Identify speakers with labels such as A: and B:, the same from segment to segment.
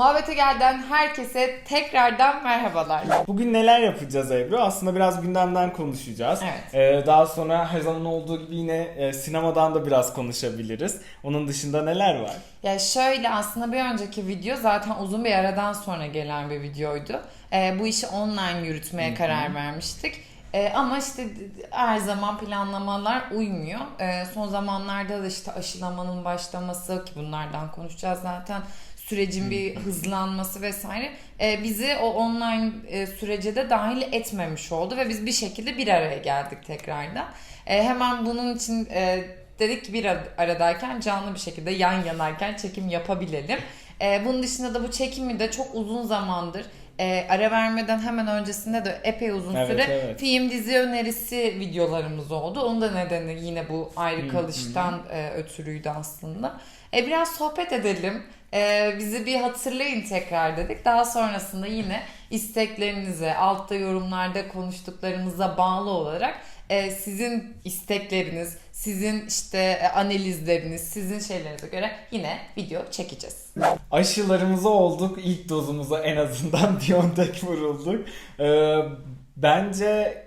A: Muhabbete Gel'den herkese tekrardan merhabalar.
B: Bugün neler yapacağız Ebru? Aslında biraz gündemden konuşacağız.
A: Evet.
B: Ee, daha sonra her zaman olduğu gibi yine e, sinemadan da biraz konuşabiliriz. Onun dışında neler var?
A: Ya şöyle aslında bir önceki video zaten uzun bir aradan sonra gelen bir videoydu. Ee, bu işi online yürütmeye karar vermiştik. Ee, ama işte her zaman planlamalar uymuyor. Ee, son zamanlarda da işte aşılamanın başlaması ki bunlardan konuşacağız zaten sürecin bir hızlanması vesaire e, bizi o online e, sürece de dahil etmemiş oldu ve biz bir şekilde bir araya geldik tekrardan. E, hemen bunun için e, dedik ki bir ar- aradayken canlı bir şekilde yan yanayken çekim yapabilelim. E, bunun dışında da bu çekimi de çok uzun zamandır e, ara vermeden hemen öncesinde de epey uzun
B: Evet,
A: süre
B: evet.
A: film dizi önerisi videolarımız oldu. Onun da nedeni yine bu ayrı kalıştan e, ötürüydü aslında. E, biraz sohbet edelim. E, bizi bir hatırlayın tekrar dedik. Daha sonrasında yine isteklerinize, altta yorumlarda konuştuklarımıza bağlı olarak e, sizin istekleriniz, sizin işte e, analizleriniz, sizin şeylerinize göre yine video çekeceğiz.
B: Aşılarımızı olduk. İlk dozumuza en azından BioNTech vurulduk. Ee, bence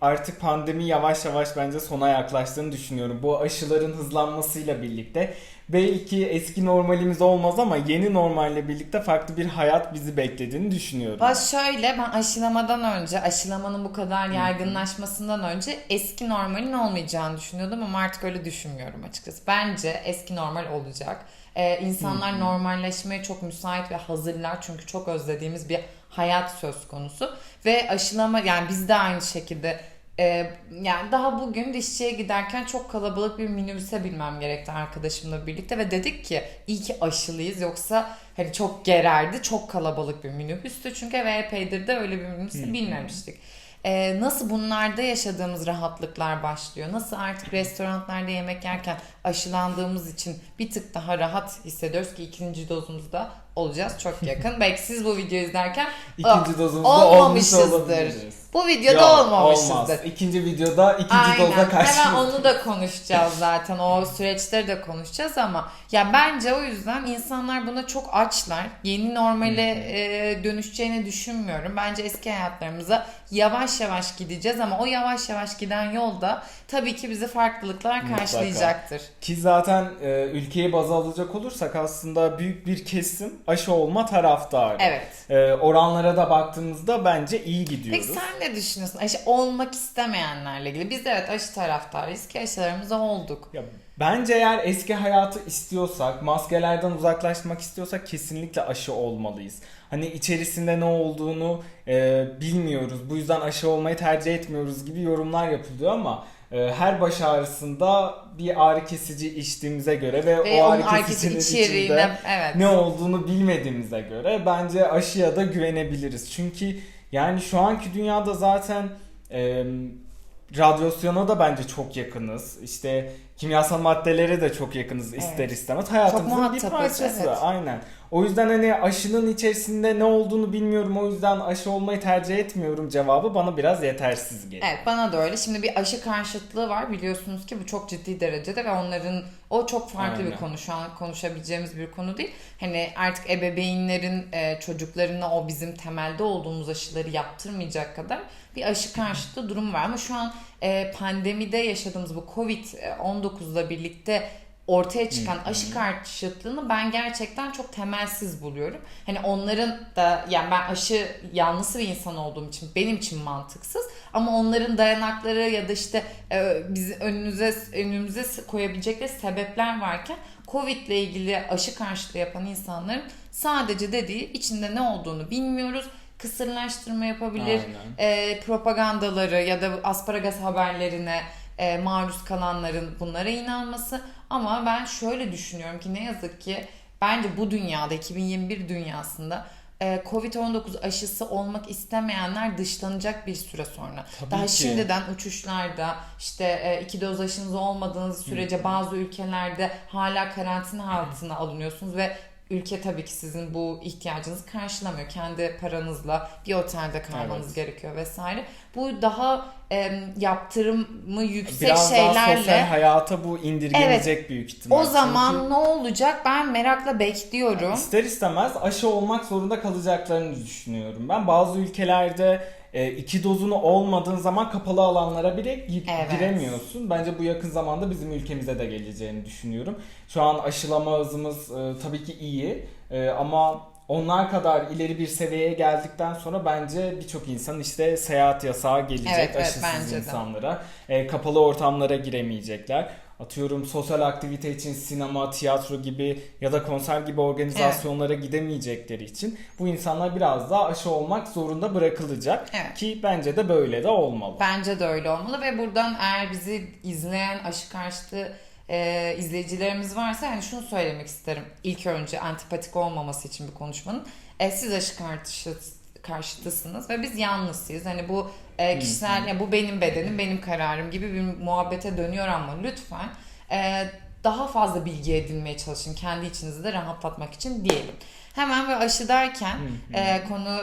B: artık pandemi yavaş yavaş bence sona yaklaştığını düşünüyorum. Bu aşıların hızlanmasıyla birlikte belki eski normalimiz olmaz ama yeni normalle birlikte farklı bir hayat bizi beklediğini düşünüyorum.
A: Bak şöyle ben aşılamadan önce, aşılamanın bu kadar yaygınlaşmasından önce eski normalin olmayacağını düşünüyordum ama artık öyle düşünmüyorum açıkçası. Bence eski normal olacak. Ee, insanlar normalleşmeye çok müsait ve hazırlar çünkü çok özlediğimiz bir hayat söz konusu. Ve aşılama yani biz de aynı şekilde e, yani daha bugün dişçiye giderken çok kalabalık bir minibüse binmem gerekti arkadaşımla birlikte ve dedik ki iyi ki aşılıyız yoksa hani çok gererdi çok kalabalık bir minibüstü çünkü ve epeydir de öyle bir minibüse binmemiştik. E, nasıl bunlarda yaşadığımız rahatlıklar başlıyor? Nasıl artık restoranlarda yemek yerken aşılandığımız için bir tık daha rahat hissediyoruz ki ikinci dozumuzda olacağız çok yakın. Belki siz bu videoyu izlerken
B: İkinci
A: "Aa,
B: dozumuzda
A: olmamışızdır. Bu videoda
B: Yok,
A: olmamışızdır.
B: Olmaz. İkinci videoda ikinci
A: Aynen.
B: karşı.
A: Hemen onu da konuşacağız zaten. O süreçleri de konuşacağız ama ya bence o yüzden insanlar buna çok açlar. Yeni normale e, dönüşeceğini düşünmüyorum. Bence eski hayatlarımıza yavaş yavaş gideceğiz ama o yavaş yavaş giden yolda tabii ki bizi farklılıklar
B: Mutlaka.
A: karşılayacaktır.
B: Ki zaten e, ülkeyi baz alacak olursak aslında büyük bir kesim aşı olma taraftarı.
A: Evet.
B: E, oranlara da baktığımızda bence iyi gidiyoruz.
A: Peki sen ne düşünüyorsun? Aşı olmak istemeyenlerle ilgili. Biz evet aşı taraftarıyız ki aşılarımızı olduk.
B: Ya, bence eğer eski hayatı istiyorsak, maskelerden uzaklaşmak istiyorsak kesinlikle aşı olmalıyız. Hani içerisinde ne olduğunu e, bilmiyoruz. Bu yüzden aşı olmayı tercih etmiyoruz gibi yorumlar yapılıyor ama e, her baş ağrısında bir ağrı kesici içtiğimize göre ve,
A: Ve
B: o ağrı kesicinin içinde
A: evet.
B: ne olduğunu bilmediğimize göre bence aşıya da güvenebiliriz. Çünkü yani şu anki dünyada zaten e, radyasyona da bence çok yakınız. İşte kimyasal maddelere de çok yakınız ister
A: Evet.
B: istemez. Hayatımızın bir parçası.
A: evet.
B: Aynen. O yüzden hani aşının içerisinde ne olduğunu bilmiyorum. O yüzden aşı olmayı tercih etmiyorum cevabı bana biraz yetersiz geliyor.
A: Evet bana da öyle. Şimdi bir aşı karşıtlığı var biliyorsunuz ki bu çok ciddi derecede ve onların o çok farklı bir
B: Aynen.
A: konu. Şu an konuşabileceğimiz bir konu değil. Hani artık ebeveynlerin e, çocuklarına o bizim temelde olduğumuz aşıları yaptırmayacak kadar bir aşı karşıtlığı durum var. Ama şu an pandemide yaşadığımız bu Covid-19'la birlikte ortaya çıkan aşı karşıtlığını ben gerçekten çok temelsiz buluyorum. Hani onların da yani ben aşı yanlısı bir insan olduğum için benim için mantıksız ama onların dayanakları ya da işte e, biz önünüze önümüze koyabilecekleri sebepler varken Covid ile ilgili aşı karşıtlığı yapan insanların sadece dediği içinde ne olduğunu bilmiyoruz. Kısırlaştırma yapabilir
B: Aynen.
A: e, propagandaları ya da asparagas haberlerine e, maruz kalanların bunlara inanması ama ben şöyle düşünüyorum ki ne yazık ki bence bu dünyada 2021 dünyasında e, Covid-19 aşısı olmak istemeyenler dışlanacak bir süre sonra.
B: Tabii
A: Daha
B: ki.
A: şimdiden uçuşlarda işte e, iki doz aşınız olmadığınız sürece bazı ülkelerde hala karantina altına alınıyorsunuz ve ülke tabii ki sizin bu ihtiyacınızı karşılamıyor. Kendi paranızla bir otelde kalmanız
B: Evet.
A: gerekiyor vesaire. Bu daha e, yaptırımı yüksek
B: Biraz daha
A: şeylerle
B: sosyal hayata bu indirgenecek büyük ihtimal.
A: o zaman
B: Çünkü
A: ne olacak ben merakla bekliyorum.
B: ister istemez aşı olmak zorunda kalacaklarını düşünüyorum. Ben bazı ülkelerde e, iki dozunu olmadığın zaman kapalı alanlara bile gi-
A: Evet.
B: giremiyorsun. Bence bu yakın zamanda bizim ülkemize de geleceğini düşünüyorum. Şu an aşılama hızımız e, tabii ki iyi E, ama onlar kadar ileri bir seviyeye geldikten sonra bence birçok insan işte seyahat yasağı gelecek
A: Evet, evet,
B: aşısız insanlara. E, kapalı ortamlara giremeyecekler. Atıyorum sosyal aktivite için sinema, tiyatro gibi ya da konser gibi organizasyonlara gidemeyecekleri için bu insanlar biraz daha aşı olmak zorunda bırakılacak.
A: Evet.
B: Ki bence de böyle de olmalı.
A: Bence de öyle olmalı ve buradan eğer bizi izleyen aşı karşıtı e, izleyicilerimiz varsa yani şunu söylemek isterim. İlk önce antipatik olmaması için bir konuşmanın. E, siz aşı karşı, karşıtısınız ve biz yalnızıyız. Hani bu e, kişisel, yani bu benim bedenim, benim kararım gibi bir muhabbete dönüyor ama lütfen e, daha fazla bilgi edinmeye çalışın. Kendi içinizi de rahatlatmak için diyelim. Hemen ve aşı derken e, konu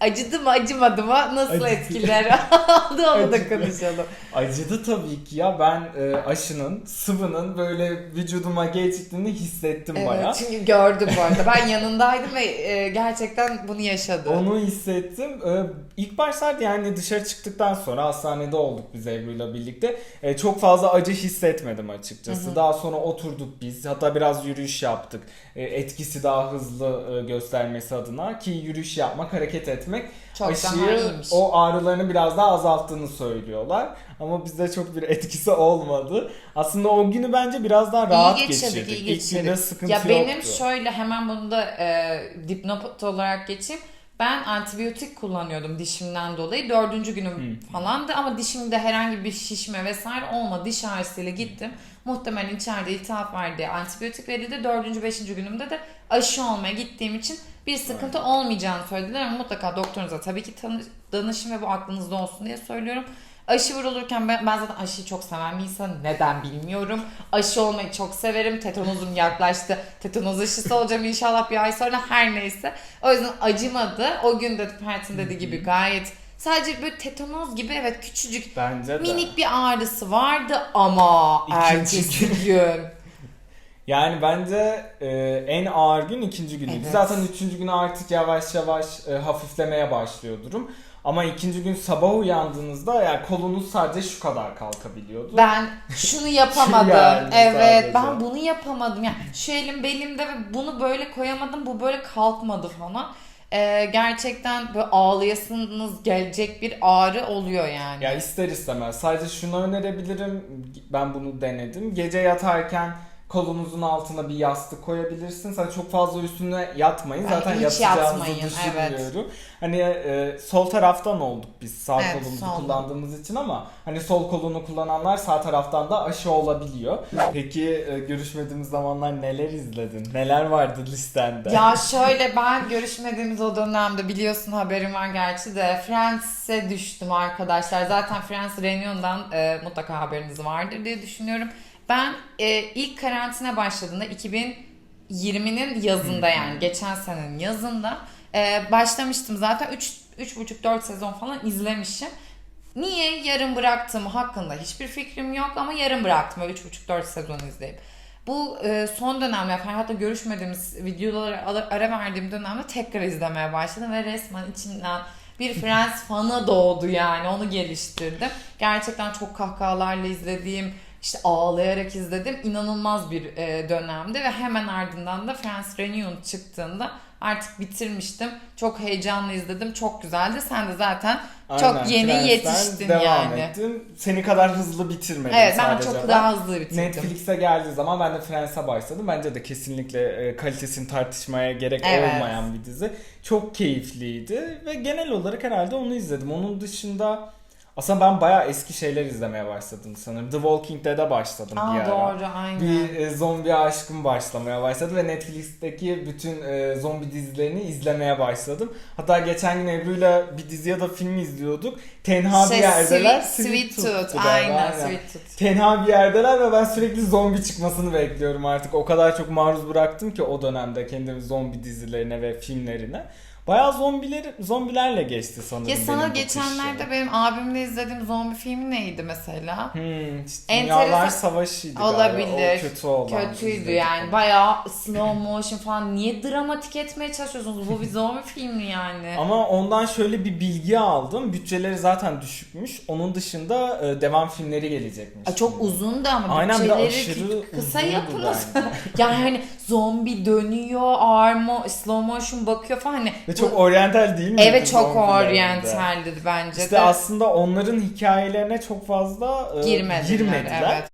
A: acıdı mı acımadı mı nasıl
B: Acıdı.
A: etkiler aldı onu da konuşalım.
B: Acıdı tabii ki ya ben e, aşının sıvının böyle vücuduma geçtiğini hissettim bayağı.
A: Evet, çünkü gördüm bu arada. Ben yanındaydım ve e, gerçekten bunu yaşadı.
B: Onu hissettim. Ee, ilk başlarda yani dışarı çıktıktan sonra hastanede olduk biz Ebru'yla birlikte. Ee, çok fazla acı hissetmedim açıkçası. Daha sonra oturduk biz. Hatta biraz yürüyüş yaptık. Ee, etkisi daha hızlı e, göstermesi adına ki yürüyüş yapmak, hareket etmek
A: Çok
B: aşıyı o ağrılarını biraz daha azalttığını söylüyorlar. Ama bizde çok bir etkisi olmadı. Aslında o günü bence biraz daha rahat
A: iyi geçirdik,
B: geçirdik.
A: iyi
B: İlk günde
A: geçirdik.
B: sıkıntı
A: Ya benim
B: yoktu.
A: şöyle hemen bunu da e, dipnot olarak geçeyim. Ben antibiyotik kullanıyordum dişimden dolayı. Dördüncü günüm falandı ama dişimde herhangi bir şişme vesaire olmadı. Diş ağrısıyla gittim. Muhtemelen içeride iltihap vardı. Antibiyotik verildi. Dördüncü, beşinci günümde de aşı olmaya gittiğim için bir sıkıntı olmayacağını söylediler ama mutlaka doktorunuza tabii ki danışın ve bu aklınızda olsun diye söylüyorum. Aşı vurulurken ben, ben zaten aşıyı çok seven bir insanım. Neden bilmiyorum. Aşı olmayı çok severim. Tetanozum yaklaştı. Tetanoz aşısı olacağım inşallah bir ay sonra her neyse. O yüzden acımadı. O gün de Pert'in dediği gibi gayet sadece böyle tetanoz gibi evet küçücük
B: Bence de.
A: minik bir ağrısı vardı ama
B: İkinci
A: ertesi gün.
B: Yani bence e, en ağır gün ikinci günüydü.
A: Evet.
B: Zaten üçüncü gün artık yavaş yavaş e, hafiflemeye başlıyor durum. Ama ikinci gün sabah uyandığınızda yani kolunuz sadece şu kadar kalkabiliyordu.
A: Ben şunu yapamadım.
B: Yani
A: evet
B: sadece.
A: ben bunu yapamadım. Yani şu elim belimde ve bunu böyle koyamadım. Bu böyle kalkmadı falan. Ee, gerçekten böyle ağlayasınız gelecek bir ağrı oluyor yani.
B: Ya ister istemez. Sadece şunu önerebilirim. Ben bunu denedim. Gece yatarken kolunuzun altına bir yastık koyabilirsiniz. Hani çok fazla üstüne yatmayın.
A: Yani
B: Zaten yatacağınızı
A: yatmayın,
B: düşünmüyorum. Hani e, sol taraftan olduk biz sağ
A: Evet,
B: kolumuzu
A: sol.
B: kullandığımız için ama hani sol kolunu kullananlar sağ taraftan da aşı olabiliyor. Peki e, görüşmediğimiz zamanlar neler izledin? Neler vardı listende?
A: Ya şöyle ben görüşmediğimiz o dönemde biliyorsun haberim var gerçi de Friends'e düştüm arkadaşlar. Zaten Friends Reunion'dan e, mutlaka haberiniz vardır diye düşünüyorum. Ben e, ilk karantina başladığında 2020'nin yazında yani geçen senenin yazında e, başlamıştım zaten 3 3,5-4 sezon falan izlemişim. Niye yarım bıraktığım hakkında hiçbir fikrim yok ama yarım bıraktım öyle 3,5-4 sezon izleyip. Bu e, son dönemde Ferhat'la görüşmediğimiz videolara ara, ara verdiğim dönemde tekrar izlemeye başladım ve resmen içimden bir Friends fanı doğdu yani onu geliştirdim. Gerçekten çok kahkahalarla izlediğim işte ağlayarak izledim. İnanılmaz bir e, dönemdi ve hemen ardından da Friends Reunion çıktığında artık bitirmiştim. Çok heyecanlı izledim. Çok güzeldi. Sen de zaten
B: Aynen,
A: çok yeni
B: Friends'ten
A: yetiştin
B: devam
A: yani.
B: ettim. Seni kadar hızlı bitirmedim
A: Evet ben
B: sadece
A: çok
B: ben.
A: daha hızlı bitirdim.
B: Netflix'e geldiği zaman ben de Friends'e başladım. Bence de kesinlikle e, kalitesini tartışmaya gerek
A: Evet.
B: olmayan bir dizi. Çok keyifliydi ve genel olarak herhalde onu izledim. Onun dışında aslında ben bayağı eski şeyler izlemeye başladım sanırım. The Walking Dead'e başladım
A: Aa,
B: bir ara.
A: doğru aynen.
B: Bir e, zombi aşkım başlamaya başladı ve Netflix'teki bütün e, zombi dizilerini izlemeye başladım. Hatta geçen gün Ebru'yla bir dizi ya da film izliyorduk. Tenha bir
A: Şey,
B: yerdeler.
A: Sweet, Sweet Tooth.
B: galiba,
A: Aynen Sweet Tooth.
B: Tenha bir yerdeler ve ben sürekli zombi çıkmasını bekliyorum artık. O kadar çok maruz bıraktım ki o dönemde kendimi zombi dizilerine ve filmlerine. Bayağı zombiler zombilerle geçti sanırım.
A: Ya sana geçenlerde
B: kışım.
A: benim abimle izlediğim zombi filmi neydi mesela?
B: Hmm, işte
A: Enteresan-
B: Dünyalar Savaşı'ydı galiba.
A: Olabilir.
B: O kötü olan.
A: Kötüydü yani.
B: onu.
A: Bayağı slow motion falan. Niye dramatik etmeye çalışıyorsunuz? Bu bir zombi filmi yani.
B: Ama ondan şöyle bir bilgi aldım. Bütçeleri zaten düşükmüş. Onun dışında e, devam filmleri gelecekmiş.
A: Ay, çok uzun da ama
B: Aynen,
A: bütçeleri
B: aşırı
A: kısa yapılır. yani hani zombi dönüyor, armo, slow motion bakıyor falan hani.
B: Ve çok oryantal değil mi?
A: Evet çok oryantaldi bence
B: İşte
A: de.
B: aslında onların hikayelerine çok fazla e,
A: girmediler.
B: girmediler.
A: Evet.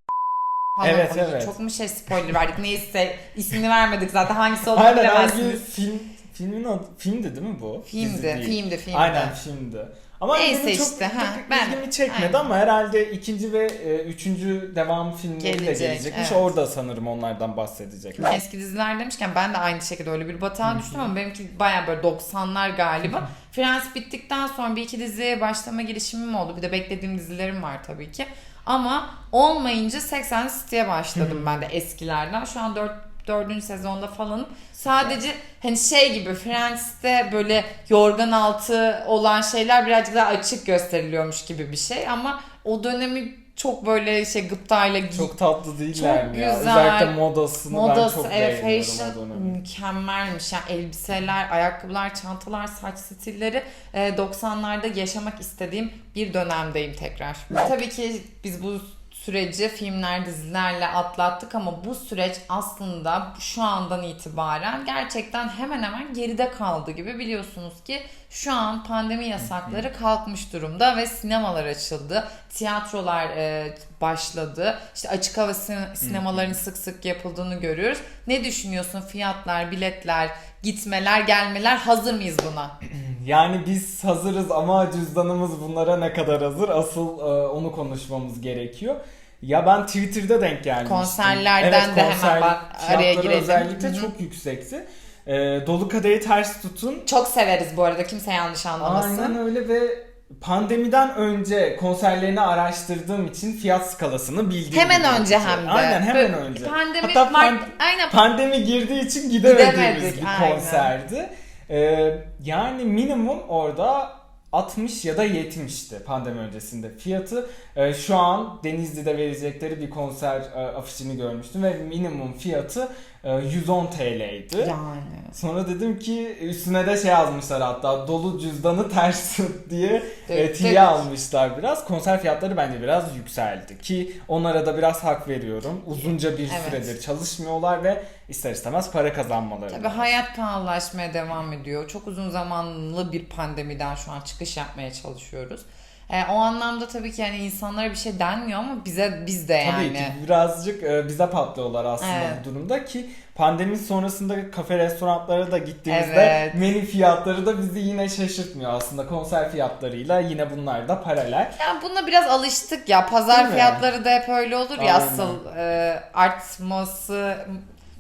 A: Falan
B: Evet,
A: oldu.
B: evet.
A: Çok mu şey spoiler verdik neyse ismini vermedik zaten hangisi olduğunu
B: Aynen hangi
A: bilemezsiniz.
B: film filmin adı filmdi değil mi bu? Dizi
A: Filmdi,
B: değil.
A: filmdi, filmdi.
B: Aynen filmdi. Ama
A: Neyse
B: benim çok
A: işte, ha, ben-
B: ilgimi çekmedi
A: aynen.
B: ama herhalde ikinci ve e, üçüncü devam filmleri de
A: Gelecek,
B: gelecekmiş.
A: evet.
B: Orada sanırım onlardan bahsedecek.
A: Eski diziler demişken ben de aynı şekilde öyle bir batağa düştüm ama benimki baya böyle 90'lar galiba. Friends bittikten sonra bir iki diziye başlama girişimim oldu. Bir de beklediğim dizilerim var tabii ki. Ama olmayınca 80 City'ye başladım ben de eskilerden. Şu an 4 dördüncü sezonda falanım. Sadece hani şey gibi Friends'te böyle yorgan altı olan şeyler birazcık daha açık gösteriliyormuş gibi bir şey ama o dönemi çok böyle şey gıptayla gi-
B: Çok tatlı değiller
A: Çok
B: mi ya?
A: güzel.
B: Özellikle modasını ben
A: Modası,
B: çok
A: evet,
B: beğeniyorum
A: fashion mükemmelmiş. Yani elbiseler, ayakkabılar, çantalar, saç stilleri e, 90'larda yaşamak istediğim bir dönemdeyim tekrar. Tabii ki biz bu süreci filmler, dizilerle atlattık ama bu süreç aslında şu andan itibaren gerçekten hemen hemen geride kaldı gibi biliyorsunuz ki şu an pandemi yasakları kalkmış durumda ve sinemalar açıldı. Tiyatrolar e, başladı. İşte açık hava sin- sinemaların sık sık yapıldığını görüyoruz. Ne düşünüyorsun? Fiyatlar, biletler, gitmeler, gelmeler hazır mıyız buna?
B: Yani biz hazırız ama cüzdanımız bunlara ne kadar hazır? Asıl e, onu konuşmamız gerekiyor. Ya ben Twitter'da denk gelmiştim.
A: Konserlerden de hemen bak, araya girelim.
B: özellikle
A: Hı hı.
B: çok yüksekti. E, dolu kadehi ters tutun.
A: Çok severiz bu arada kimse yanlış anlamasın.
B: Aynen öyle ve pandemiden önce konserlerini araştırdığım için fiyat skalasını bildiğim
A: Hemen
B: gibi
A: önce hem de.
B: Aynen hemen
A: Böyle
B: önce.
A: Pandemi
B: Hatta pan-
A: Aynen.
B: pandemi girdiği için gidemediğimiz
A: Gidemedik,
B: bir
A: aynen.
B: konserdi. Ee, yani minimum orada 60 ya da 70'ti pandemi öncesinde fiyatı. Ee, şu an Denizli'de verecekleri bir konser e, afişini görmüştüm ve minimum fiyatı e, 110 TL'ydi.
A: Yani.
B: Sonra dedim ki üstüne de şey yazmışlar hatta dolu cüzdanı ters tut diye e,
A: Evet,
B: tiye
A: evet.
B: almışlar biraz. Konser fiyatları bence biraz yükseldi ki onlara da biraz hak veriyorum. Uzunca bir
A: Evet.
B: süredir çalışmıyorlar ve ister istemez para kazanmaları.
A: Tabii
B: lazım.
A: hayat pahalılaşmaya devam ediyor. Çok uzun zamanlı bir pandemiden şu an çıkış yapmaya çalışıyoruz. E, o anlamda tabii ki yani insanlara bir şey denmiyor ama bize biz de yani.
B: Tabii ki birazcık e, bize patlıyorlar aslında
A: Evet.
B: bu durumda ki pandemi sonrasında kafe restoranlara da gittiğimizde
A: Evet.
B: menü fiyatları da bizi yine şaşırtmıyor aslında konser fiyatlarıyla yine bunlar da paralel.
A: Ya buna biraz alıştık ya. Pazar
B: Değil mi?
A: fiyatları da hep öyle olur ya
B: Aynen.
A: asıl e, artması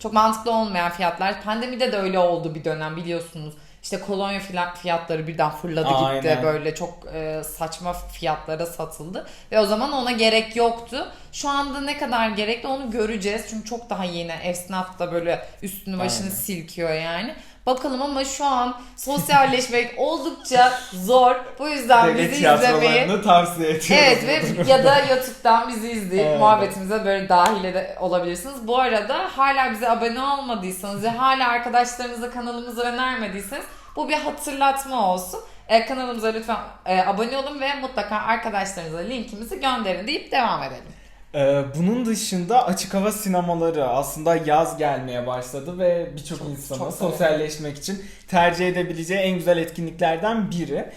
A: çok mantıklı olmayan fiyatlar. Pandemide de öyle oldu bir dönem biliyorsunuz. İşte kolonya fila- fiyatları birden fırladı gitti.
B: Aynen.
A: Böyle çok e, saçma fiyatlara satıldı. Ve o zaman ona gerek yoktu. Şu anda ne kadar gerekli onu göreceğiz. Çünkü çok daha yeni. Esnaf da böyle üstünü başını
B: Aynen.
A: silkiyor yani. Bakalım ama şu an sosyalleşmek oldukça zor. Bu yüzden
B: Devlet
A: bizi izlemeyi
B: tavsiye ediyoruz.
A: Evet ve ya da YouTube'dan bizi izleyip
B: Evet.
A: muhabbetimize böyle dahil ede- olabilirsiniz. Bu arada hala bize abone olmadıysanız ve hala arkadaşlarınıza kanalımızı önermediyseniz bu bir hatırlatma olsun. E, kanalımıza lütfen e, abone olun ve mutlaka arkadaşlarınıza linkimizi gönderin deyip devam edelim.
B: Ee, bunun dışında açık hava sinemaları aslında yaz gelmeye başladı ve birçok
A: Çok-
B: insanın
A: çok
B: sosyalleşmek için tercih edebileceği en güzel etkinliklerden biri.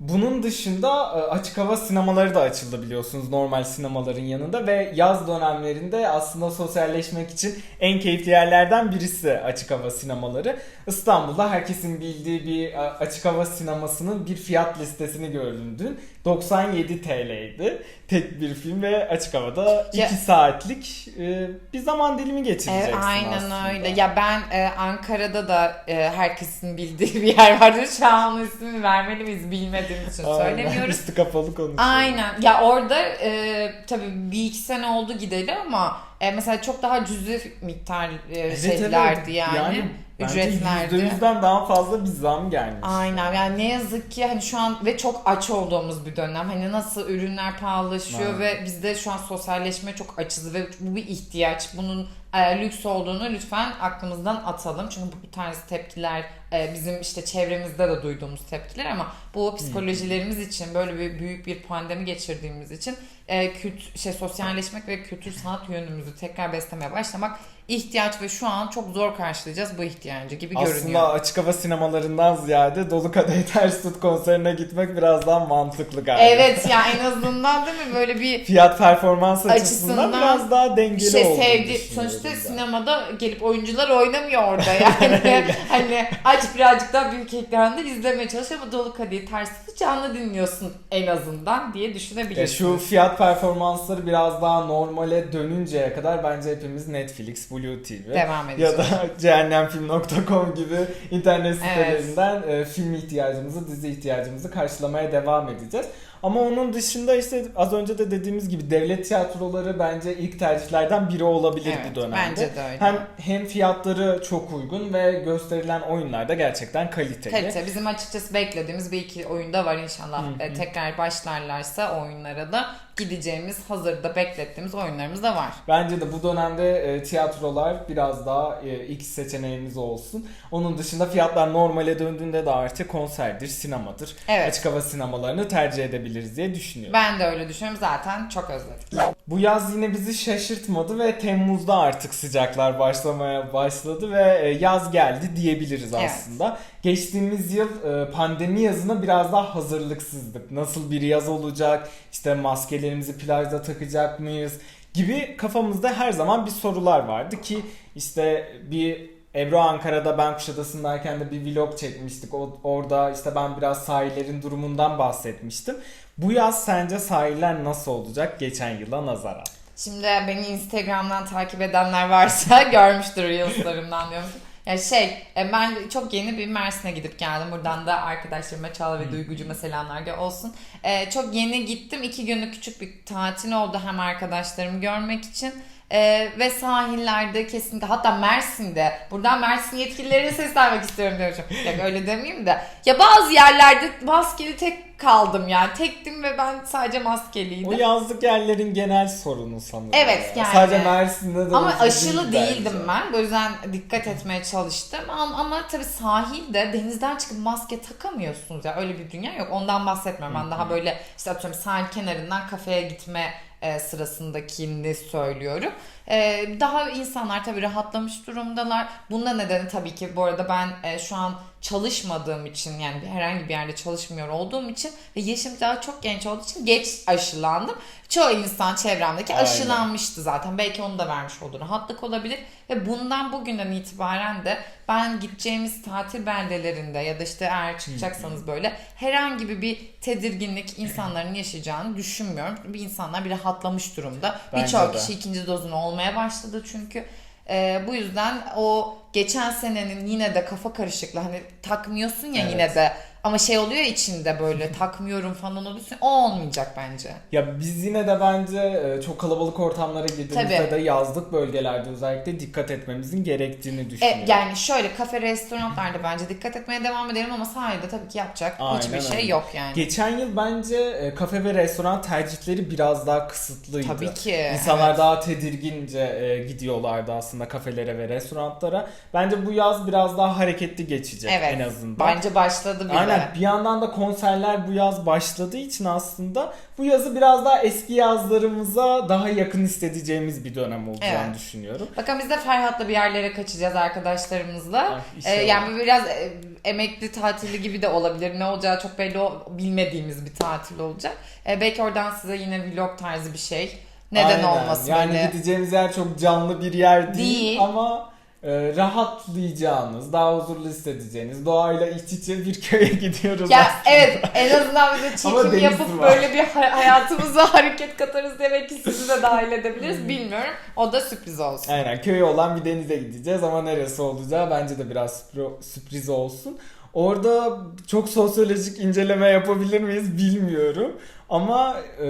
B: Bunun dışında e, açık hava sinemaları da açıldı biliyorsunuz normal sinemaların yanında ve yaz dönemlerinde aslında sosyalleşmek için en keyifli yerlerden birisi açık hava sinemaları. İstanbul'da herkesin bildiği bir e, açık hava sinemasının bir fiyat listesini gördüm dün. 97 TL'ydi. Tek bir film ve açık havada 2
A: Ya-
B: saatlik e, bir zaman dilimi geçireceksin
A: Evet, aynen
B: aslında.
A: öyle. Ya ben e, Ankara'da da e, herkesin bildiği bir yer vardı. Şu an onun ismini vermeli miyiz bilmediğim için
B: Aynen,
A: söylemiyoruz.
B: Üstü kapalı konuşuyoruz.
A: Aynen. Ya orada e, tabii bir iki sene oldu gideli ama e, mesela çok daha cüzi miktar e,
B: Evet,
A: şeylerdi
B: evet.
A: yani.
B: Yani Bence
A: ücretlerde.
B: %100'den daha fazla bir zam gelmiş.
A: Aynen yani ne yazık ki hani şu an ve çok aç olduğumuz bir dönem. Hani nasıl ürünler pahalılaşıyor
B: Aynen.
A: ve biz de şu an sosyalleşmeye çok açız ve bu bir ihtiyaç. Bunun e, lüks olduğunu lütfen aklımızdan atalım. Çünkü bu, bu tarz tepkiler e, bizim işte çevremizde de duyduğumuz tepkiler ama bu psikolojilerimiz için böyle bir büyük bir pandemi geçirdiğimiz için e, kült, şey sosyalleşmek ve kültür sanat yönümüzü tekrar beslemeye başlamak ihtiyaç ve şu an çok zor karşılayacağız bu ihtiyacı gibi görünüyor.
B: Aslında açık hava sinemalarından ziyade Dolu Kadehi Ters Tut konserine gitmek biraz daha mantıklı galiba.
A: Evet ya en azından değil mi böyle bir
B: Fiyat performans açısından,
A: Açısından
B: biraz daha dengeli
A: şey
B: olduğunu
A: sevdi. Sonuçta
B: ben.
A: sinemada gelip oyuncular oynamıyor orada yani. hani aç birazcık daha büyük ekranda izlemeye çalış ama dolu kadehi ters tutup canlı dinliyorsun en azından diye
B: Ya
A: düşünebilirsin.
B: şu fiyat performansları biraz daha normale dönünceye kadar bence hepimiz Netflix, Blue TV
A: Devam
B: ya da cehennemfilm.com gibi internet sitelerinden e, film ihtiyacımızı, dizi ihtiyacımızı karşılamaya devam edeceğiz. Ama onun dışında işte az önce de dediğimiz gibi devlet tiyatroları bence ilk tercihlerden biri olabilir
A: Evet,
B: bu dönemde.
A: bence de öyle.
B: Hem hem fiyatları çok uygun ve gösterilen oyunlar da gerçekten kaliteli.
A: Kalite. Bizim açıkçası beklediğimiz bir iki oyunda var inşallah.
B: Hı hı.
A: E, tekrar başlarlarsa oyunlara da gideceğimiz, hazırda beklettiğimiz oyunlarımız da var.
B: Bence de bu dönemde e, tiyatrolar biraz daha e, ilk seçeneğimiz olsun. Onun dışında fiyatlar normale döndüğünde de artık konserdir, sinemadır.
A: Evet.
B: Açık hava sinemalarını tercih edebiliriz diye düşünüyorum.
A: Ben de öyle düşünüyorum. Zaten çok özledik.
B: Bu yaz yine bizi şaşırtmadı ve Temmuz'da artık sıcaklar başlamaya başladı ve e, yaz geldi diyebiliriz
A: Evet.
B: aslında. Geçtiğimiz yıl e, pandemi yazına biraz daha hazırlıksızdık. Nasıl bir yaz olacak? İşte maskelerimizi plajda takacak mıyız? gibi kafamızda her zaman bir sorular vardı ki işte bir Ebru Ankara'da ben Kuşadası'ndayken de bir vlog çekmiştik. O, orada işte ben biraz sahillerin durumundan bahsetmiştim. Bu yaz sence sahiller nasıl olacak geçen yıla nazaran?
A: Şimdi beni Instagram'dan takip edenler varsa görmüştür Reels'larımdan diyorum. Ya şey e, ben çok yeni bir Mersin'e gidip geldim. Buradan da arkadaşlarıma Çağla ve Duygucuğuma selamlar olsun. E, çok yeni gittim. İki günlük küçük bir tatil oldu hem arkadaşlarımı görmek için. E, ve sahillerde kesinlikle hatta Mersin'de buradan Mersin yetkililerine seslenmek istiyorum diyorum. Ya öyle demeyeyim de. Ya bazı yerlerde maskeli tek kaldım yani. Tektim ve ben sadece maskeliydim.
B: O yazlık yerlerin genel sorunu sanırım.
A: Evet,
B: ya.
A: yani.
B: Sadece Mersin'de de
A: Ama aşılı
B: değil
A: değildim
B: bence.
A: ben. Bu yüzden dikkat etmeye çalıştım. Ama, ama tabii sahilde denizden çıkıp maske takamıyorsunuz ya. Öyle bir dünya yok. Ondan bahsetmiyorum. Ben daha böyle işte atıyorum sahil kenarından kafeye gitme e, sırasındakini söylüyorum. E, daha insanlar tabii rahatlamış durumdalar. Bunda nedeni tabii ki bu arada ben e, şu an çalışmadığım için yani bir- herhangi bir yerde çalışmıyor olduğum için ve yaşım daha çok genç olduğu için geç aşılandım. Çoğu insan çevremdeki
B: Aynen.
A: aşılanmıştı zaten. Belki onu da vermiş olduğu rahatlık olabilir. Ve bundan bugünden itibaren de ben gideceğimiz tatil beldelerinde ya da işte eğer çıkacaksanız böyle herhangi bir, tedirginlik insanların yaşayacağını düşünmüyorum. Bir insanlar bir rahatlamış durumda. Birçok kişi ikinci dozunu olmaya başladı çünkü. Ee, bu yüzden o geçen senenin yine de kafa karışıklığı hani takmıyorsun ya
B: Evet.
A: yine de ama şey oluyor içinde böyle takmıyorum falan oluyorsun o olmayacak bence.
B: Ya biz yine de bence e, çok kalabalık ortamlara girdiğimizde
A: Tabii.
B: de yazlık bölgelerde özellikle dikkat etmemizin gerektiğini
A: E,
B: düşünüyorum.
A: yani şöyle kafe restoranlarda bence dikkat etmeye devam edelim ama sahilde tabii ki yapacak
B: Aynen
A: hiçbir şey
B: öyle.
A: yok yani.
B: Geçen yıl bence e, kafe ve restoran tercihleri biraz daha kısıtlıydı.
A: Tabii ki.
B: İnsanlar
A: evet.
B: daha tedirgince e, gidiyorlardı aslında kafelere ve restoranlara. Bence bu yaz biraz daha hareketli geçecek
A: Evet.
B: en azından.
A: Bence başladı bile.
B: Aynen bir yandan da konserler bu yaz başladığı için aslında bu yazı biraz daha eski yazlarımıza daha yakın hissedeceğimiz bir dönem olacağını
A: Evet.
B: düşünüyorum.
A: Bakın biz de Ferhat'la bir yerlere kaçacağız arkadaşlarımızla.
B: Ah,
A: Ee, yani bu biraz e, emekli tatili gibi de olabilir. Ne olacağı çok belli bilmediğimiz bir tatil olacak. Ee, belki oradan size yine vlog tarzı bir şey. Neden
B: Aynen.
A: olmasın
B: Yani
A: böyle.
B: gideceğimiz yer çok canlı bir yer değil,
A: Değil.
B: ama e, rahatlayacağınız, daha huzurlu hissedeceğiniz, doğayla iç içe bir köye gidiyoruz
A: Ya
B: aslında.
A: evet en azından bize çekim yapıp
B: var.
A: böyle bir hay- hayatımıza hareket katarız demek ki sizi de dahil edebiliriz bilmiyorum. O da sürpriz olsun.
B: Aynen köy olan bir denize gideceğiz ama neresi olacağı bence de biraz sürpri- sürpriz olsun. Orada çok sosyolojik inceleme yapabilir miyiz bilmiyorum. Ama e,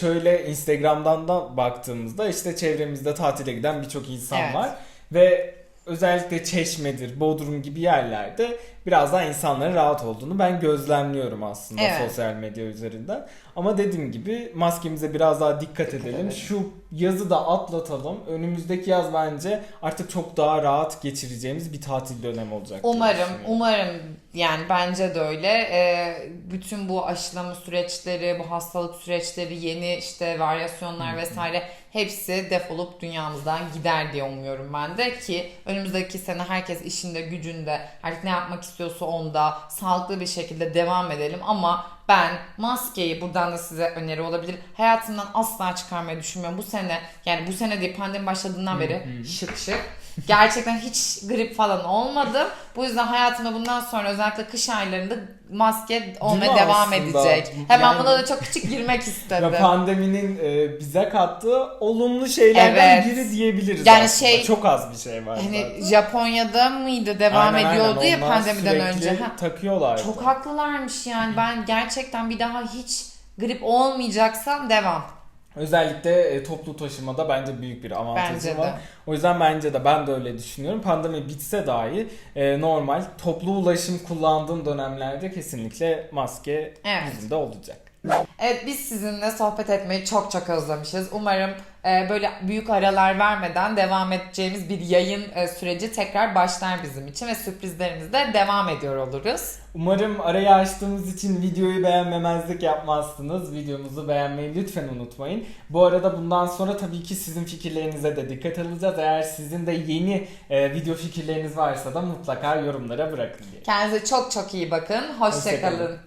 B: şöyle Instagram'dan da baktığımızda işte çevremizde tatile giden birçok insan
A: Evet.
B: var. Ve özellikle Çeşme'dir, Bodrum gibi yerlerde biraz daha insanların rahat olduğunu ben gözlemliyorum aslında
A: Evet.
B: sosyal medya üzerinden. Ama dediğim gibi maskemize biraz daha dikkat,
A: Dikkat
B: edelim.
A: edelim.
B: Şu yazı da atlatalım. Önümüzdeki yaz bence artık çok daha rahat geçireceğimiz bir tatil dönemi olacak.
A: Umarım, umarım yani bence de öyle. Ee, bütün bu aşılama süreçleri, bu hastalık süreçleri, yeni işte varyasyonlar vesaire hepsi defolup dünyamızdan gider diye umuyorum ben de ki önümüzdeki sene herkes işinde, gücünde, artık ne yapmak istiyorsa onda sağlıklı bir şekilde devam edelim ama ben maskeyi buradan da size öneri olabilir. Hayatımdan asla çıkarmayı düşünmüyorum. Bu sene yani bu sene değil pandemi başladığından beri şık şık. Gerçekten hiç grip falan olmadım. Bu yüzden hayatımda bundan sonra özellikle kış aylarında maske olmaya devam
B: aslında?
A: edecek. Hemen
B: Yani-
A: buna da çok küçük girmek istedim.
B: Ve pandeminin e, bize kattığı olumlu şeylerden
A: Evet.
B: biri diyebiliriz
A: Yani
B: aslında.
A: şey-
B: Çok az bir şey var
A: Hani
B: zaten.
A: Japonya'da mıydı devam
B: Aynen,
A: ediyordu
B: aynen.
A: ya
B: Onlar
A: pandemiden önce.
B: Takıyorlar.
A: Çok haklılarmış yani. Ben gerçekten bir daha hiç grip olmayacaksam devam.
B: Özellikle e, toplu taşımada bence büyük bir avantajı
A: Bence de.
B: var. O yüzden bence de ben de öyle düşünüyorum. Pandemi bitse dahi e, normal toplu ulaşım kullandığım dönemlerde kesinlikle maske
A: Evet.
B: bizim de olacak.
A: Evet biz sizinle sohbet etmeyi çok çok özlemişiz. Umarım böyle büyük aralar vermeden devam edeceğimiz bir yayın e, süreci tekrar başlar bizim için ve sürprizlerimizde devam ediyor oluruz.
B: Umarım arayı açtığımız için videoyu beğenmemezlik yapmazsınız. Videomuzu beğenmeyi lütfen unutmayın. Bu arada bundan sonra tabii ki sizin fikirlerinize de dikkat alacağız. Eğer sizin de yeni e, video fikirleriniz varsa da mutlaka yorumlara bırakın diye.
A: Kendinize çok çok iyi bakın. Hoşçakalın.
B: Hoşça kalın.